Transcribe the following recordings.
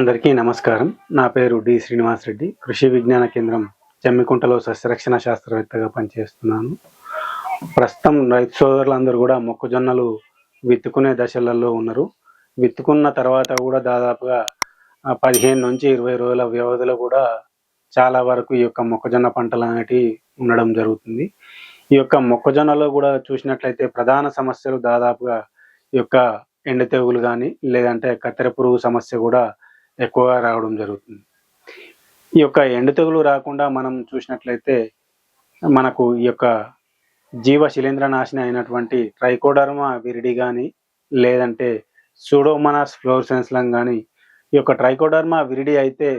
అందరికీ నమస్కారం. నా పేరు డి శ్రీనివాస్ రెడ్డి కృషి విజ్ఞాన కేంద్రం జమ్మికుంటలో సస్యరక్షణ శాస్త్రవేత్తగా పనిచేస్తున్నాను. ప్రస్తుతం రైతు సోదరులందరూ కూడా మొక్కజొన్నలు విత్తుకునే దశలలో ఉన్నారు. విత్తుకున్న తర్వాత కూడా దాదాపుగా పదిహేను నుంచి ఇరవై రోజుల వ్యవధిలో కూడా చాలా వరకు ఈ యొక్క మొక్కజొన్న పంటలు అనేటివి ఉండడం జరుగుతుంది. ఈ యొక్క మొక్కజొన్నలో కూడా చూసినట్లయితే ప్రధాన సమస్యలు దాదాపుగా ఈ యొక్క ఎండ తెగులు కానీ లేదంటే కత్తెర పురుగు సమస్య కూడా ఎక్కువగా రావడం జరుగుతుంది. ఈ యొక్క ఎండు తెగులు రాకుండా మనం చూసినట్లయితే మనకు ఈ యొక్క జీవ శిలీంద్ర నాశనం అయినటువంటి ట్రైకోడర్మా విరిడి కానీ లేదంటే సూడోమనాస్ ఫ్లోర్సెన్స్లం కానీ ఈ యొక్క ట్రైకోడర్మా విరిడి అయితే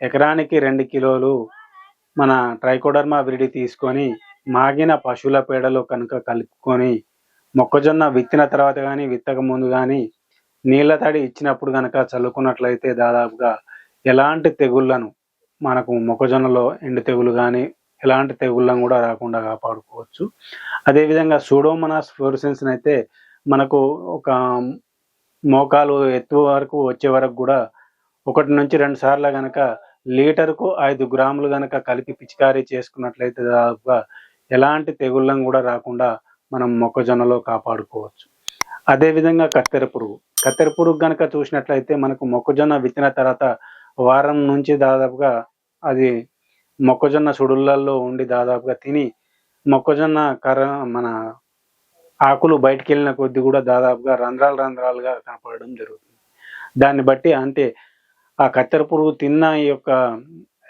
ఎకరానికి రెండు కిలోలు మన ట్రైకోడర్మా విరిడి తీసుకొని మాగిన పశువుల పేడలో కనుక కలుపుకొని మొక్కజొన్న విత్తిన తర్వాత కానీ విత్తక ముందు కానీ నీళ్ళ తడి ఇచ్చినప్పుడు కనుక చల్లుకున్నట్లయితే దాదాపుగా ఎలాంటి తెగుళ్ళను మనకు మొక్కజొన్నలో ఎండు తెగులు కానీ ఎలాంటి తెగుళ్ళను కూడా రాకుండా కాపాడుకోవచ్చు. అదేవిధంగా సూడోమనాస్ ఫ్లోరిసెన్స్ని అయితే మనకు ఒక మోకాలు ఎత్తు వరకు వచ్చే వరకు కూడా ఒకటి నుంచి రెండు సార్లు గనక లీటర్కు ఐదు గ్రాములు గనక కలిపి పిచికారీ చేసుకున్నట్లయితే దాదాపుగా ఎలాంటి తెగుళ్ళను కూడా రాకుండా మనం మొక్కజొన్నలో కాపాడుకోవచ్చు. అదేవిధంగా కత్తెర పురుగు. కత్తెర పురుగు గనక చూసినట్లయితే మనకు మొక్కజొన్న విత్తిన తర్వాత వారం నుంచి దాదాపుగా అది మొక్కజొన్న సుడులల్లో ఉండి దాదాపుగా తిని మొక్కజొన్న కర్ర మన ఆకులు బయటికి వెళ్ళిన కొద్ది కూడా దాదాపుగా రంధ్రాలు రంధ్రాలుగా కనపడడం జరుగుతుంది. దాన్ని బట్టి అంటే ఆ కత్తెర పురుగు తిన్న ఈ యొక్క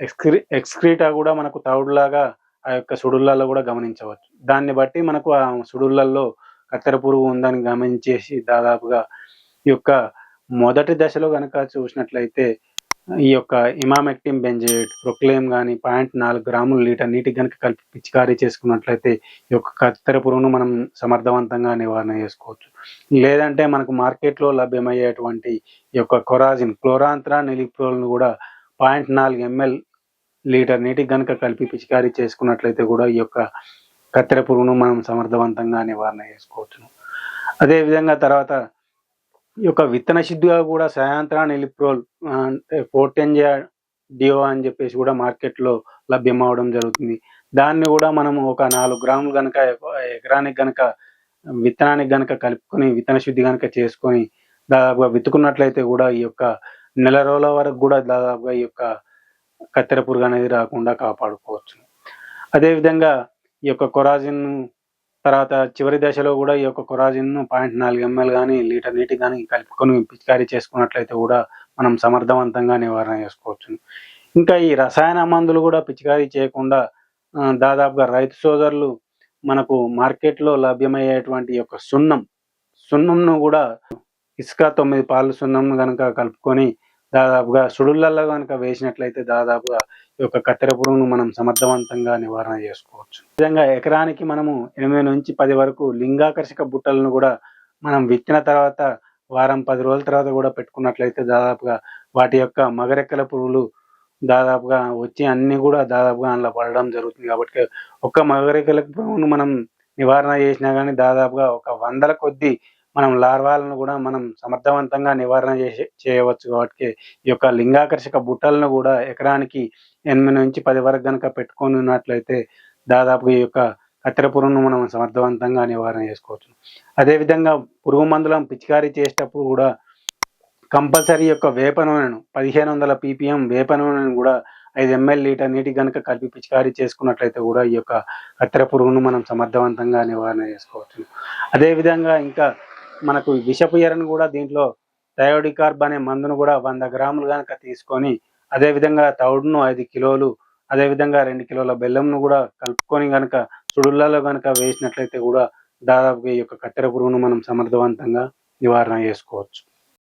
ఎక్స్క్రీ ఎక్స్క్రీటా కూడా మనకు తౌడులాగా ఆ యొక్క సుడుళ్ళల్లో కూడా గమనించవచ్చు. దాన్ని బట్టి మనకు ఆ సుడుళ్ళల్లో కత్తెర పురుగు ఉందని గమనించేసి దాదాపుగా యొక్క మొదటి దశలో కనుక చూసినట్లయితే ఈ యొక్క ఇమామెక్టిన్ బెంజేట్ ప్రొక్లేమ్ కానీ పాయింట్ నాలుగు గ్రాములు లీటర్ నీటికి కనుక కలిపి పిచికారీ చేసుకున్నట్లయితే ఈ యొక్క కత్తెర పురుగును మనం సమర్థవంతంగా నివారణ చేసుకోవచ్చు. లేదంటే మనకు మార్కెట్లో లభ్యమయ్యేటువంటి ఈ యొక్క కొరాజిన్ క్లోరాంత్రా నిలిప్రోల్ను కూడా పాయింట్ నాలుగు ఎంఎల్ లీటర్ నీటికి కనుక కలిపి పిచికారీ చేసుకున్నట్లయితే కూడా ఈ యొక్క కత్తెర పురుగును మనం సమర్థవంతంగా నివారణ చేసుకోవచ్చు. అదేవిధంగా తర్వాత ఈ యొక్క విత్తన శుద్ధిగా కూడా సాయంత్రాన్ని ఎలిప్రోల్ ఆ, అంటే పోర్టెంజియా డియో అని చెప్పేసి కూడా మార్కెట్లో లభ్యం అవడం జరుగుతుంది. దాన్ని కూడా మనం ఒక నాలుగు గ్రాములు కనుక ఎకరానికి కనుక విత్తనానికి గనక కలుపుకొని విత్తన శుద్ధి కనుక చేసుకొని దాదాపుగా విత్తుకున్నట్లయితే కూడా ఈ యొక్క నెల రోజుల వరకు కూడా దాదాపుగా ఈ యొక్క కత్తెర పురుగు అనేది రాకుండా కాపాడుకోవచ్చు. అదేవిధంగా ఈ యొక్క కొరాజిన్ తర్వాత చివరి దశలో కూడా ఈ యొక్క కొరాజిన్ పాయింట్ నాలుగు ఎంఎల్ కానీ లీటర్ నీటి కానీ కలుపుకొని పిచికారీ చేసుకున్నట్లయితే కూడా మనం సమర్థవంతంగా నివారణ చేసుకోవచ్చు. ఇంకా ఈ రసాయన మందులు కూడా పిచికారీ చేయకుండా దాదాపుగా రైతు సోదరులు మనకు మార్కెట్లో లభ్యమయ్యేటువంటి యొక్క సున్నం సున్నంను కూడా ఇసుక తొమ్మిది పాలు సున్నంను కనుక కలుపుకొని దాదాపుగా సుడులలో కనుక వేసినట్లయితే దాదాపుగా ఈ యొక్క కత్తెర పురుగును మనం సమర్థవంతంగా నివారణ చేసుకోవచ్చు. విధంగా ఎకరానికి మనము ఎనిమిది నుంచి పది వరకు లింగాకర్షక బుట్టలను కూడా మనం విత్తిన తర్వాత వారం పది రోజుల తర్వాత కూడా పెట్టుకున్నట్లయితే దాదాపుగా వాటి యొక్క మగరెక్కల పురుగులు దాదాపుగా వచ్చి అన్ని కూడా దాదాపుగా అందులో పడడం జరుగుతుంది. కాబట్టి ఒక్క మగరెక్కల పురుగును మనం నివారణ చేసినా కానీ దాదాపుగా ఒక వందల కొద్ది మనం లార్వాలను కూడా మనం సమర్థవంతంగా నివారణ చేసే చేయవచ్చు కాబట్టి ఈ యొక్క లింగాకర్షక బుట్టలను కూడా ఎకరానికి ఎనిమిది నుంచి పది వరకు కనుక పెట్టుకొని ఉన్నట్లయితే దాదాపుగా ఈ యొక్క కత్తెర పురుగును మనం సమర్థవంతంగా నివారణ చేసుకోవచ్చు. అదేవిధంగా పురుగు మందులను పిచికారీ చేసేటప్పుడు కూడా కంపల్సరీ యొక్క వేప నూనెను పదిహేను వందల పీపీఎం వేప నూనెను కూడా ఐదు ఎంఎల్ లీటర్ నీటికి కనుక కలిపి పిచికారీ చేసుకున్నట్లయితే కూడా ఈ యొక్క కత్తెర పురుగును మనం సమర్థవంతంగా నివారణ చేసుకోవచ్చు. అదేవిధంగా ఇంకా మనకు విషపు ఎరను కూడా దీంట్లో థయోడికార్బ్ అనే మందును కూడా వంద గ్రాములు కనుక తీసుకొని అదేవిధంగా తౌడును ఐదు కిలోలు అదేవిధంగా రెండు కిలోల బెల్లంను కూడా కలుపుకొని కనుక సుడులలో కనుక వేసినట్లయితే కూడా దాదాపుగా ఈ యొక్క కత్తెర పురుగును మనం సమర్థవంతంగా నివారణ చేసుకోవచ్చు.